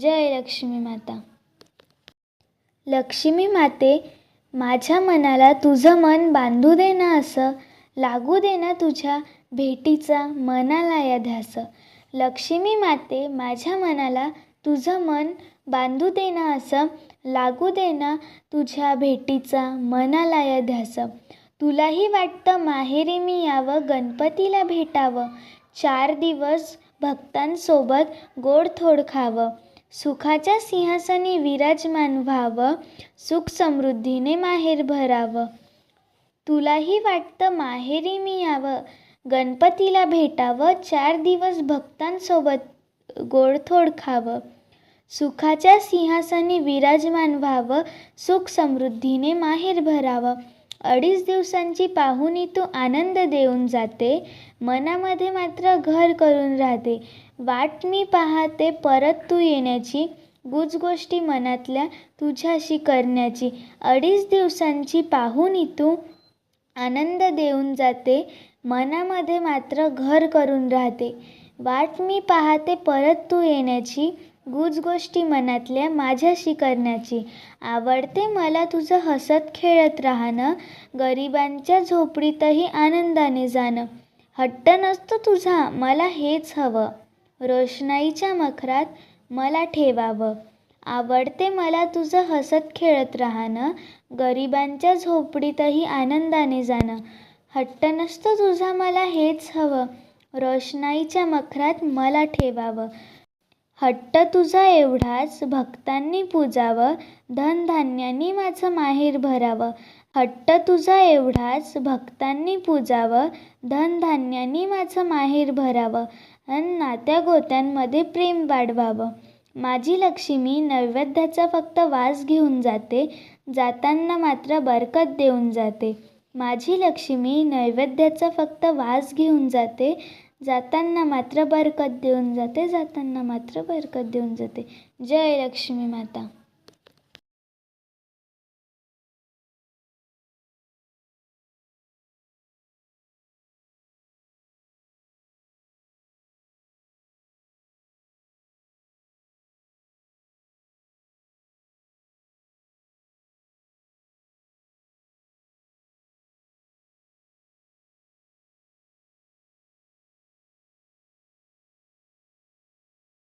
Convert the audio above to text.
जय लक्ष्मी माता. लक्ष्मी माते माझ्या मनाला तुझं मन बांधू दे ना असं लागू दे ना तुझ्या भेटीचा मनाला या ध्यास. लक्ष्मी माते माझ्या मनाला तुझं मन बांधू दे ना असं लागू दे ना तुझ्या भेटीचा मनाला या ध्यास. तुलाही वाटतं माहेरी मी यावं गणपतीला भेटावं. चार दिवस भक्तांसोबत गोड थोड खावं. सुखाच्या सिंहासनी विराजमान व्हावं सुख समृद्धीने माहेर भरावं. तुलाही वाटतं माहेरी मी यावं गणपतीला भेटावं चार दिवस भक्तांसोबत गोडथोड खावं. सुखाच्या सिंहासनी विराजमान व्हावं सुख समृद्धीने माहेर भरावं. अडीच दिवसांची पाहुणी तू आनंद देऊन जाते. मनामध्ये मात्र घर करून राहते. वाट मी पाहते परत तू येण्याची गुज गोष्टी मनातल्या तुझ्याशी करण्याची. अडीच दिवसांची पाहुणी तू आनंद देऊन जाते. मनामध्ये मात्र घर करून राहते. वाट मी पाहते परत तू येण्याची गुज गोष्टी मनातल्या माझ्याशी करण्याची. आवडते मला तुझं हसत खेळत राहणं गरिबांच्या झोपडीतही आनंदाने जाणं. हट्ट नसतो तुझा मला हेच हवं. रोषणाईच्या मखरात मला ठेवावं. आवडते मला तुझं हसत खेळत राहणं गरिबांच्या झोपडीतही आनंदाने जाणं. हट्ट नसतो तुझा मला हेच हवं. रोषणाईच्या मखरात मला ठेवावं. हट्ट तुझा एवढाच भक्तांनी पूजावं धनधान्यानी माझं माहेर भरावं. हट्ट तुझा एवढाच भक्तांनी पूजावं धनधान्यानी माझं माहेर भरावं अन नात्या गोत्यांमध्ये प्रेम वाढवावं. माझी लक्ष्मी नैवेद्याचा फक्त वास घेऊन जाते जाताना मात्र बरकत देऊन जाते. माझी लक्ष्मी नैवेद्याचा फक्त वास घेऊन जाते जाताना मात्र बरकत देऊन जाते जाताना मात्र बरकत देऊन जाते. जय लक्ष्मी माता.